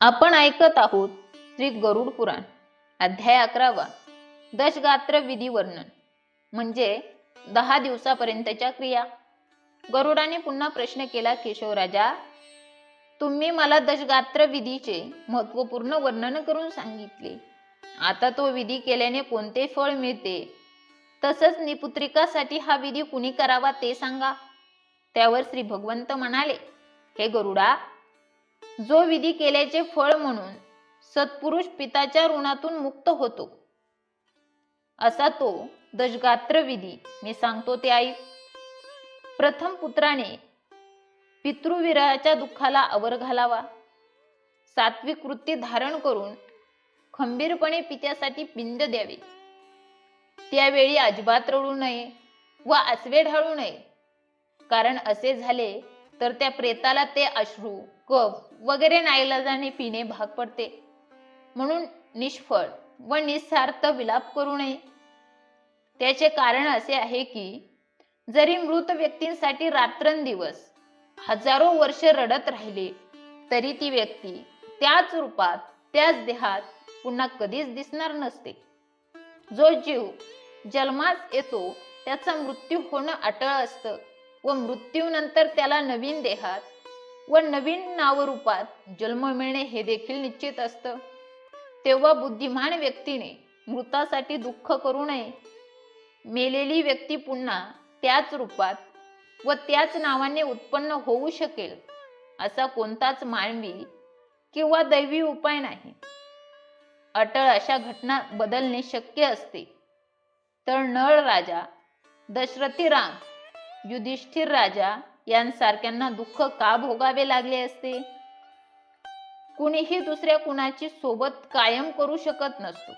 आपण ऐकत आहोत श्री गरुड पुराण अध्याय अकरावा दशगात्र विधी वर्णन म्हणजे दहा दिवसापर्यंतच्या क्रिया. गरुडाने पुन्हा प्रश्न केला केशवराजा तुम्ही मला दशगात्र विधीचे महत्त्वपूर्ण वर्णन करून सांगितले. आता तो विधी केल्याने कोणते फळ मिळते? तसंच निपुत्रिकासाठी हा विधी कुणी करावा ते सांगा. त्यावर श्री भगवंत म्हणाले हे गरुडा जो विधी केल्याचे फळ म्हणून सत्पुरुष पिताच्या ऋणातून मुक्त होतो. असा तो दशगात्र विधी मी सांगतो ते आई. प्रथम पुत्राने पितृविरहाच्या दुःखाला आवर घालावा. सात्विक वृत्ती धारण करून खंबीरपणे पित्यासाठी पिंड द्यावे. त्यावेळी अजिबात रडू नये व आसवे ढाळू नये. कारण असे झाले तर त्या प्रेताला ते अश्रू कफ वगैरे नाईलाजाने पिणे भाग पडते. म्हणून निष्फळ व निस्सार्थ विलाप करू नये. त्याचे कारण असे आहे की जरी मृत व्यक्तींसाठी रात्रंदिवस हजारो वर्ष रडत राहिले तरी ती व्यक्ती त्याच रूपात त्याच देहात पुन्हा कधीच दिसणार नसते. जो जीव जन्मास येतो त्याचा मृत्यू होणं अटळ असतं. व मृत्यूनंतर त्याला नवीन देहात व नवीन नावरूपात जन्म मिळणे हे देखील निश्चित असतं. तेव्हा बुद्धिमान व्यक्तीने मृतासाठी दुःख करू नये. मेलेली व्यक्ती पुन्हा त्याच रूपात व त्याच नावाने उत्पन्न होऊ शकेल असा कोणताच मानवी किंवा दैवी उपाय नाही. अटळ अशा घटना बदलणे शक्य असते. तर नळ राजा दशरथी राम युधिष्ठिर राजा यांसारख्यांना दुःख का भोगावे लागले असते? कुणीही दुसऱ्या कुणाची सोबत कायम करू शकत नसतो.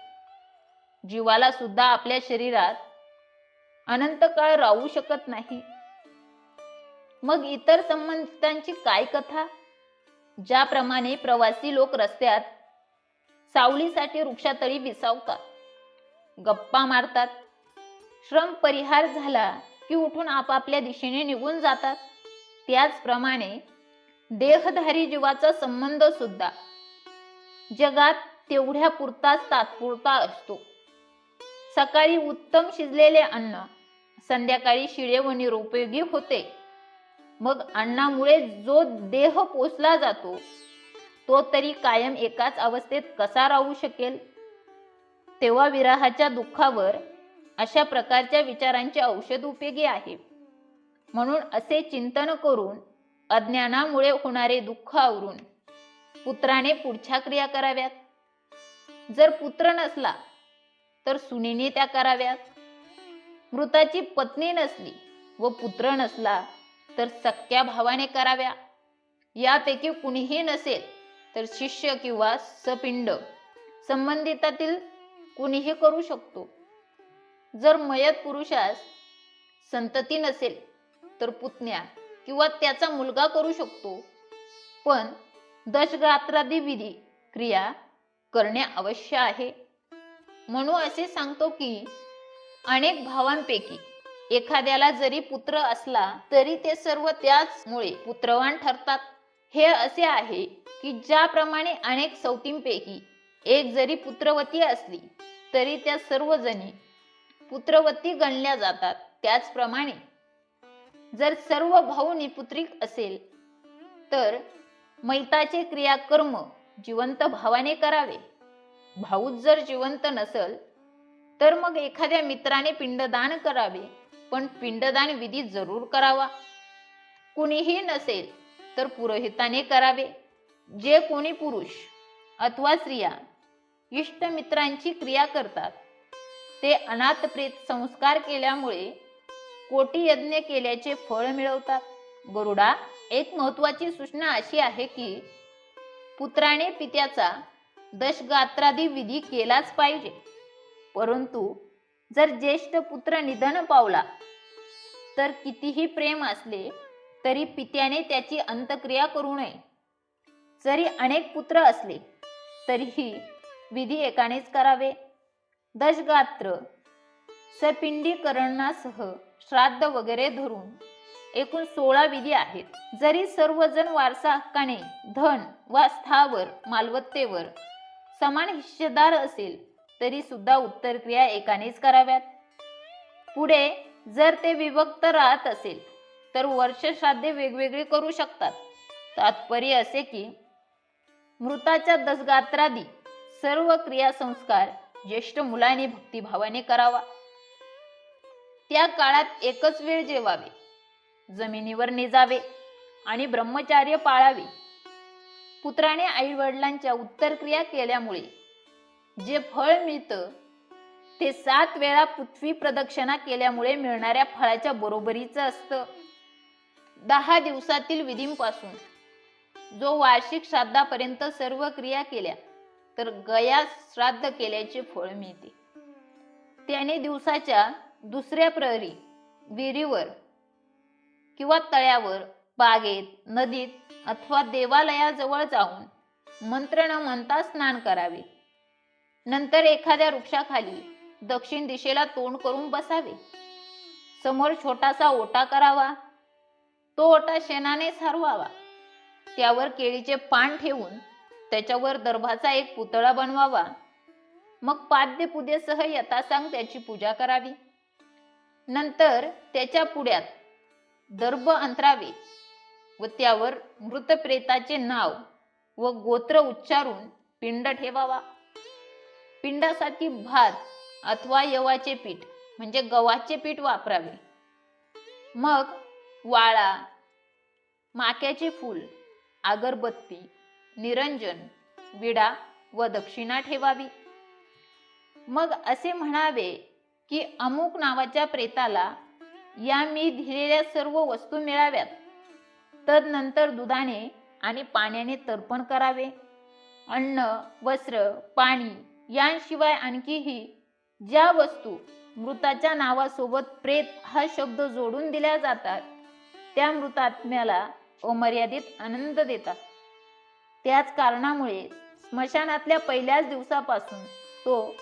जीवाला सुद्धा आपल्या शरीरात अनंत काळ राहू शकत नाही. मग इतर संबंधितांची काय कथा? ज्याप्रमाणे प्रवासी लोक रस्त्यात सावलीसाठी वृक्षातळी विसावतात गप्पा मारतात श्रम परिहार झाला की उठून आपापल्या दिशेने निघून जातात. त्याचप्रमाणे देहधारी जीवाचा संबंध सुद्धा जगात तेवढ्या पुरताच तात्पुरता असतो. सकाळी उत्तम शिजलेले अन्न संध्याकाळी शिळे व निरुपयोगी होते. मग अन्नामुळे जो देह पोचला जातो तो तरी कायम एकाच अवस्थेत कसा राहू शकेल? तेव्हा विराहाच्या दुःखावर अशा प्रकारच्या विचारांचे औषध उपयोगी आहे. म्हणून असे चिंतन करून अज्ञानामुळे होणारे दुःख आवरून पुत्राने पुढच्या क्रिया कराव्यात. जर पुत्र नसला तर सुनेने त्या कराव्यात. मृताची पत्नी नसली व पुत्र नसला तर सख्या भावाने कराव्या. यापैकी कुणीही नसेल तर शिष्य किंवा सपिंड संबंधितातील कुणीही करू शकतो. जर मयत पुरुषास संतती नसेल तर पुतण्या किंवा त्याचा मुलगा करू शकतो. पण दशगात्रादी विधी क्रिया करणे अवश्य आहे. म्हणून असे सांगतो की अनेक भावांपैकी एखाद्याला जरी पुत्र असला तरी ते सर्व त्याचमुळे पुत्रवान ठरतात. हे असे आहे की ज्याप्रमाणे अनेक सवतींपैकी एक जरी पुत्रवती असली तरी त्या सर्वजणी पुत्रवती गणल्या जातात. त्याचप्रमाणे जर सर्व भाऊ निपुत्रिक असेल तर मैताचे क्रियाकर्म जिवंत भावाने करावे. भाऊच जर जिवंत नसल तर मग एखाद्या मित्राने पिंडदान करावे पण पिंडदान विधी जरूर करावा. कुणीही नसेल तर पुरोहिताने करावे. जे कोणी पुरुष अथवा स्त्रिया इष्टमित्रांची क्रिया करतात ते अनाथ प्रेत संस्कार केल्यामुळे कोटी यज्ञ केल्याचे फळ मिळवतात. गरुडा एक महत्वाची सूचना अशी आहे की पुत्राने पित्याचा दशगात्रादी विधी केलाच पाहिजे. परंतु जर ज्येष्ठ पुत्र निधन पावला तर कितीही प्रेम असले तरी पित्याने त्याची अंतक्रिया करू नये. जरी अनेक पुत्र असले तरीही विधी एकानेच करावे. दशगात्र सपिंडीकरणासह श्राद्ध वगैरे धरून एकूण सोळा विधी आहेत. जरी सर्वजण वारसा हक्काने धन वा स्थावर मालमत्तेवर समान हिस्सेदार असेल तरी सुद्धा उत्तर क्रिया एकानेच कराव्यात. पुढे जर ते विभक्त राहत असेल तर वर्ष श्राद्धे वेगवेगळी करू शकतात. तात्पर्य असे की मृताच्या दसगात्रादी सर्व क्रिया संस्कार ज्येष्ठ मुलाने भक्तिभावाने करावा. त्या काळात एकच वेळ जेवावे. जमिनीवर निजावे आणि ब्रह्मचार्य पाळावे. पुत्राने आई वडिलांच्या उत्तर क्रिया केल्यामुळे जे फळ मिळतं ते सात वेळा पृथ्वी प्रदक्षिणा केल्यामुळे मिळणाऱ्या फळाच्या बरोबरीचं असतं. दहा दिवसातील विधींपासून जो वार्षिक श्राद्धापर्यंत सर्व क्रिया केल्या तर गया श्राद्ध केल्याचे फळ मिळते. त्याने दिवसाच्या दुसऱ्या प्रहरी विहिरीवर किंवा तळ्यावर बागेत नदीत अथवा देवालयाजवळ जाऊन मंत्र न म्हणता स्नान करावे. नंतर एखाद्या वृक्षाखाली दक्षिण दिशेला तोंड करून बसावे. समोर छोटासा ओटा करावा. तो ओटा शेणाने सारवावा. त्यावर केळीचे पान ठेवून त्याच्यावर दर्भाचा एक पुतळा बनवावा. मग पाद्य पूजेसह यथासांग त्याची पूजा करावी. नंतर त्याच्या पुढ्यात दर्भ अंतरावे व त्यावर मृत प्रेताचे नाव व गोत्र उच्चारून पिंड ठेवावा. पिंडासाठी भात अथवा यवाचे पीठ म्हणजे गव्हाचे पीठ वापरावे. मग वाळा माक्याचे फूल अगरबत्ती निरंजन विडा व दक्षिणा ठेवावी. मग असे म्हणावे की अमुक नावाच्या प्रेताला या मी दिलेल्या सर्व वस्तू मिळाव्यात. तदनंतर दुधाने आणि पाण्याने तर्पण करावे. अन्न वस्त्र पाणी यांशिवाय आणखीही ज्या वस्तू मृताच्या नावासोबत प्रेत हा शब्द जोडून दिल्या जातात त्या मृतात्म्याला अमर्यादित आनंद देतात. त्याच कारणामुळे स्मशानातल्या पहिल्याच दिवसापासून तो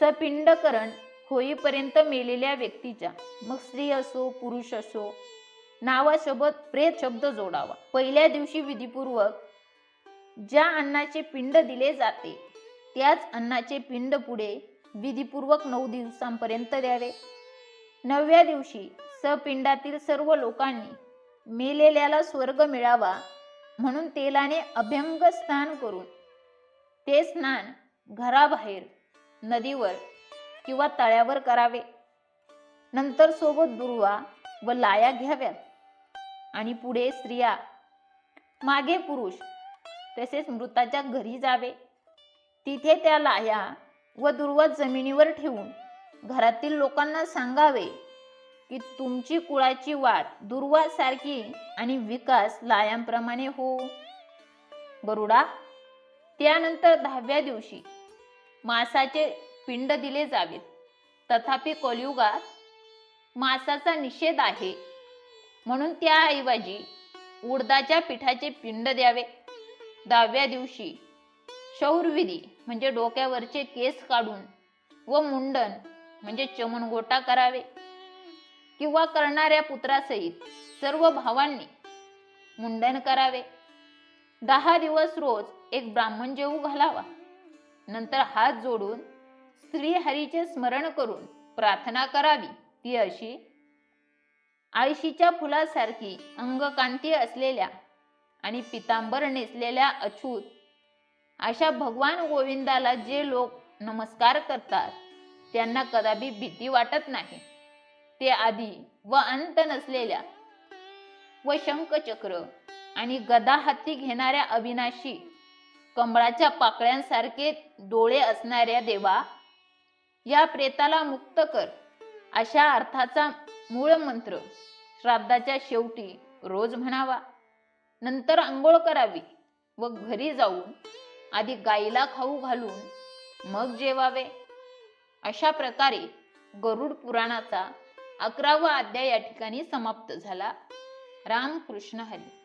सपिंडकरण होईपर्यंत मेलेल्या व्यक्तीच्या मग स्त्री असो पुरुष असो नावासोबत प्रेत शब्द जोडावा. पहिल्या दिवशी विधीपूर्वक ज्या अन्नाचे पिंड दिले जाते त्याच अन्नाचे पिंड पुढे विधीपूर्वक नऊ दिवसांपर्यंत द्यावे. नवव्या दिवशी सपिंडातील सर्व लोकांनी मेलेल्याला स्वर्ग मिळावा म्हणून तेलाने अभ्यंग स्नान करून ते स्नान घराबाहेर नदीवर किंवा तळ्यावर करावे. नंतर सोबत दुर्वा व लाया घ्याव्यात. आणि पुढे स्त्रिया मागे पुरुष तसेच मृताच्या घरी जावे. तिथे त्या लाया व दुर्वा जमिनीवर ठेवून घरातील लोकांना सांगावे की तुमची कुळाची वाढ दुर्वासारखी आणि विकास लायांप्रमाणे हो. गरुडा त्यानंतर दहाव्या दिवशी मासाचे पिंड दिले जावेत. तथापि कलियुगात मासाचा निषेध आहे. म्हणून त्याऐवजी उडदाच्या पिठाचे पिंड द्यावे. दहाव्या दिवशी शौरविधी म्हणजे डोक्यावरचे केस काढून व मुंडन म्हणजे चमनगोटा करावे. किंवा करणाऱ्या पुत्रासहित सर्व भावांनी मुंडन करावे. दहा दिवस रोज एक ब्राह्मण जेवू घालावा. नंतर हात जोडून स्त्री हरीचे स्मरण करून प्रार्थना करावी. ती अशी आळशीच्या फुलासारखी अंगकांती असलेल्या आणि पितांबर नेसलेल्या अछूत अशा भगवान गोविंदाला जे लोक नमस्कार करतात त्यांना कदापि भीती वाटत नाही. ते आधी व अंत नसलेल्या व शंखचक्र आणि गदा हाती घेणाऱ्या अविनाशी कमळाच्या पाकळ्यांसारखे डोळे असणाऱ्या देवा या प्रेताला मुक्त कर अशा अर्थाचा मूळ मंत्र श्राद्धाच्या शेवटी रोज म्हणावा. नंतर आंघोळ करावी व घरी जाऊन आधी गाईला खाऊ घालून मग जेवावे. अशा प्रकारे गरुड पुराणाचा अकरावा अध्याय या ठिकाणी समाप्त झाला. रामकृष्ण हरी.